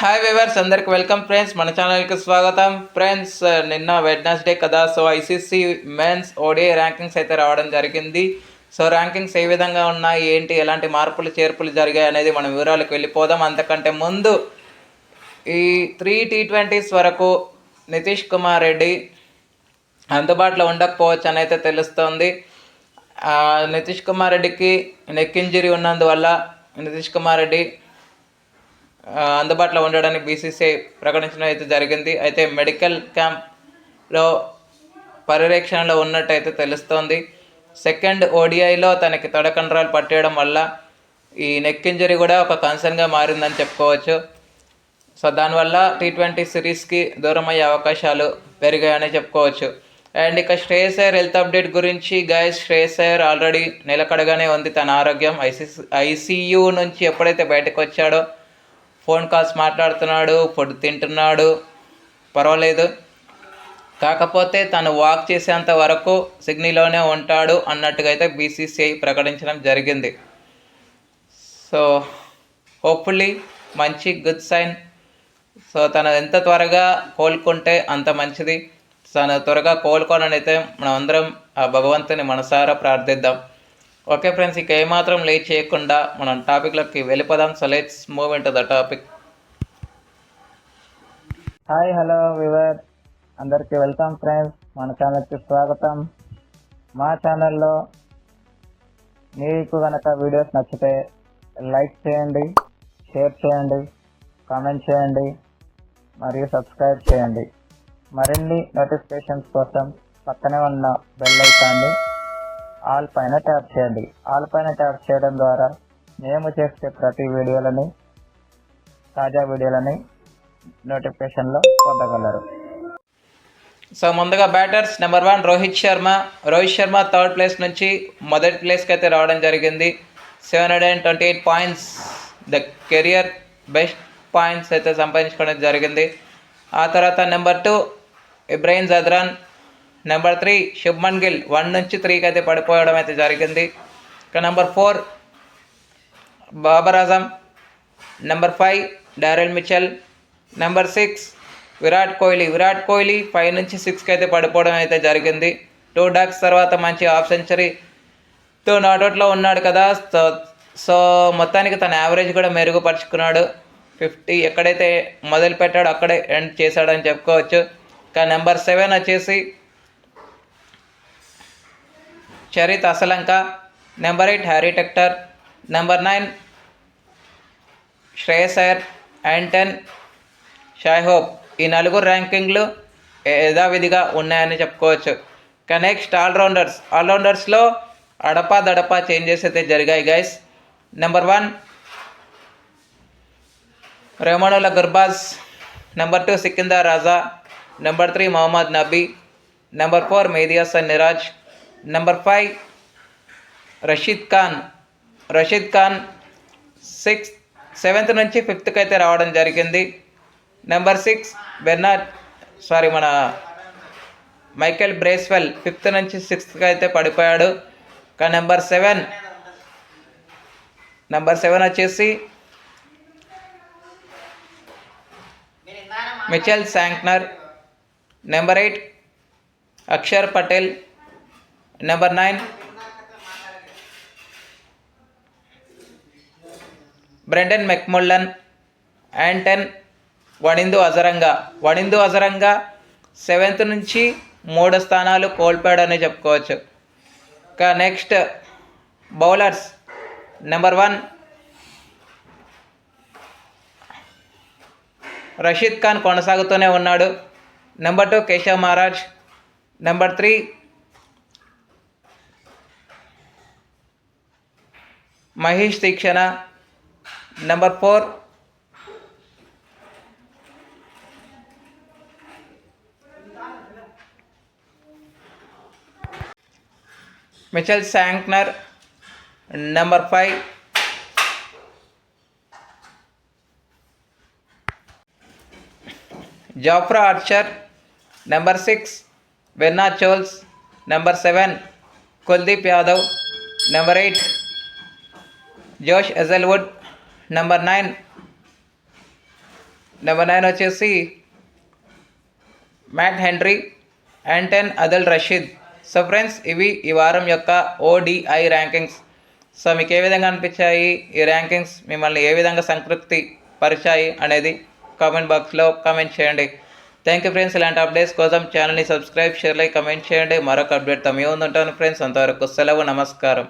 Hi viewers అందరికి welcome friends మన ఛానల్కి స్వాగతం. ఫ్రెండ్స్ uh, నిన్న వెడ్నెస్డే కదా. So ICC men's ODI rankings అయితే రావడం జరిగింది. సో ర్యాంకింగ్స్ ఏ విధంగా ఉన్నాయి? ఏంటి? ఎలాంటి మార్పులు చేర్పులు జరిగాయి అనేది మనం వివరాలకు వెళ్ళిపోదాం. అంతకంటే ముందు ఈ త్రీ టీ ట్వంటీస్ వరకు నితీష్ కుమార్ రెడ్డి అందుబాటులో ఉండకపోవచ్చు అని అయితే తెలుస్తోంది. నితీష్ కుమార్ రెడ్డికి నెక్ ఇంజరీ ఉన్నందువల్ల నితీష్ కుమార్ రెడ్డి అందుబాటులో ఉండడానికి బీసీసీఐ ప్రకటించడం అయితే జరిగింది. అయితే మెడికల్ క్యాంప్లో పర్యవేక్షణలో ఉన్నట్టయితే తెలుస్తోంది. సెకండ్ ఓడిఐలో తనకి తొడకండ్రాలు పట్టేయడం వల్ల ఈ నెక్ ఇంజరీ కూడా ఒక కన్సర్న్గా మారిందని చెప్పుకోవచ్చు. సో దానివల్ల టీ ట్వంటీ సిరీస్కి దూరం అయ్యే అవకాశాలు పెరిగాయని చెప్పుకోవచ్చు. అండ్ ఇక శ్రేయస్ అయ్యర్ హెల్త్ అప్డేట్ గురించి గైస్ శ్రేయస్ అయ్యర్ ఆల్రెడీ నిలకడగానే ఉంది తన ఆరోగ్యం. ఐసీ ఐసీయూ నుంచి ఎప్పుడైతే బయటకు వచ్చాడో ఫోన్ కాల్స్ మాట్లాడుతున్నాడు ఫుడ్ తింటున్నాడు. పర్వాలేదు. కాకపోతే తను వాక్ చేసేంత వరకు సిగ్నీలోనే ఉంటాడు అన్నట్టుగా అయితే బీసీసీఐ ప్రకటించడం జరిగింది. సో హోప్ఫుల్లీ మంచి గుడ్ సైన్. సో తను ఎంత త్వరగా కోలుకుంటే అంత మంచిది. తను త్వరగా కోలుకోనైతే అయితే మనం అందరం ఆ భగవంతుని మనసారా ప్రార్థిద్దాం. ఓకే ఫ్రెండ్స్ ఇక ఏమాత్రం లేట్ చేయకుండా మనం టాపిక్లోకి వెళ్ళిపోదాం. So let's move in to the topic hi hello viewer అందరికీ వెల్కమ్ ఫ్రెండ్స్. మన ఛానల్కి స్వాగతం. మా ఛానల్లో మీకు కనుక వీడియోస్ నచ్చితే లైక్ చేయండి షేర్ చేయండి కామెంట్ చేయండి మరియు సబ్స్క్రైబ్ చేయండి. మరిన్ని నోటిఫికేషన్స్ కోసం పక్కనే ఉన్న బెల్ ఐకాన్ని ఆల్ పైన ట్యాప్ చేయండి. ఆల్ పైన ట్యాప్ చేయడం ద్వారా మేము చేసే ప్రతి వీడియోలని తాజా వీడియోలని నోటిఫికేషన్లో పొందగలరు. సో ముందుగా batters number one Rohit Sharma. Rohit Sharma third place నుంచి మొదటి ప్లేస్కి అయితే రావడం జరిగింది. Seven hundred and twenty eight points the career best points అయితే సంపాదించుకోవడం జరిగింది. ఆ తర్వాత number two Ibrahim Zadran number three Shubman Gill one నుంచి త్రీకి అయితే పడిపోవడం అయితే జరిగింది. ఇక number four Babar Azam number five Daryl Mitchell number six Virat Kohli Virat Kohli five నుంచి సిక్స్కి అయితే పడిపోవడం అయితే జరిగింది. టూ డాక్స్ తర్వాత మంచి హాఫ్ సెంచరీతో నాట్అవుట్లో ఉన్నాడు కదా. సో సో మొత్తానికి తన యావరేజ్ కూడా మెరుగుపరుచుకున్నాడు. ఫిఫ్టీ ఎక్కడైతే మొదలు పెట్టాడో అక్కడే ఎండ్ చేశాడని చెప్పుకోవచ్చు. ఇంకా నెంబర్ సెవెన్ వచ్చేసి Charith Asalanka number eight Harry Tector number nine Shreyas and ten Shai ఈ నలుగురు ర్యాంకింగ్లు యథావిధిగా ఉన్నాయని చెప్పుకోవచ్చు. ఇక నెక్స్ట్ ఆల్రౌండర్స్. ఆల్రౌండర్స్లో అడపా దడపా చేంజెస్ అయితే జరిగాయి guys. Number one Rahmanullah Gurbaz. Number two Sikandar Raza. Number three Mohammad Nabi. Number four Mehidy Hasan Miraz number five Rashid Khan Rashid Khan sixth seventh నుంచి ఫిఫ్త్కి అయితే రావడం జరిగింది. నెంబర్ సిక్స్ బెన్నార్ సారీ మన మైకేల్ బ్రేస్వెల్ ఫిఫ్త్ నుంచి సిక్స్త్కి అయితే పడిపోయాడు. కానీ నెంబర్ సెవెన్ నెంబర్ సెవెన్ వచ్చేసి Mitchell Santner number eight Axar Patel number nine Brandon McMullen and ten Wanindu Hasaranga Wanindu Hasaranga seventh నుంచి మూడు స్థానాలు కోల్పోయాడని చెప్పుకోవచ్చు. ఇంకా next bowlers number one Rashid Khan కొనసాగుతూనే ఉన్నాడు. Number two Keshav Maharaj number three Maheesh Theekshana number four Mitchell Santner number five Jofra Archer number six వెన్నా చోల్స్ number seven Kuldeep Yadav number eight Josh Hazlewood number nine number nine వచ్చేసి Matt Henry and ten Adil Rashid so friends ఇవి ఈ వారం యొక్క ODI rankings so మీకు ఏ విధంగా అనిపించాయి? ఈ rankings మిమ్మల్ని ఏ విధంగా సంతృప్తి పరిచాయి అనేది కామెంట్ బాక్స్లో కామెంట్ చేయండి. థ్యాంక్ యూ ఫ్రెండ్స్ ఇలాంటి అప్డేట్స్ కోసం ఛానల్ని సబ్స్క్రైబ్ షేర్ లైక్ కమెంట్ చేయండి. మరొక అప్డేట్తో మీ ఉంటాను ఫ్రెండ్స్ అంతవరకు సెలవు నమస్కారం.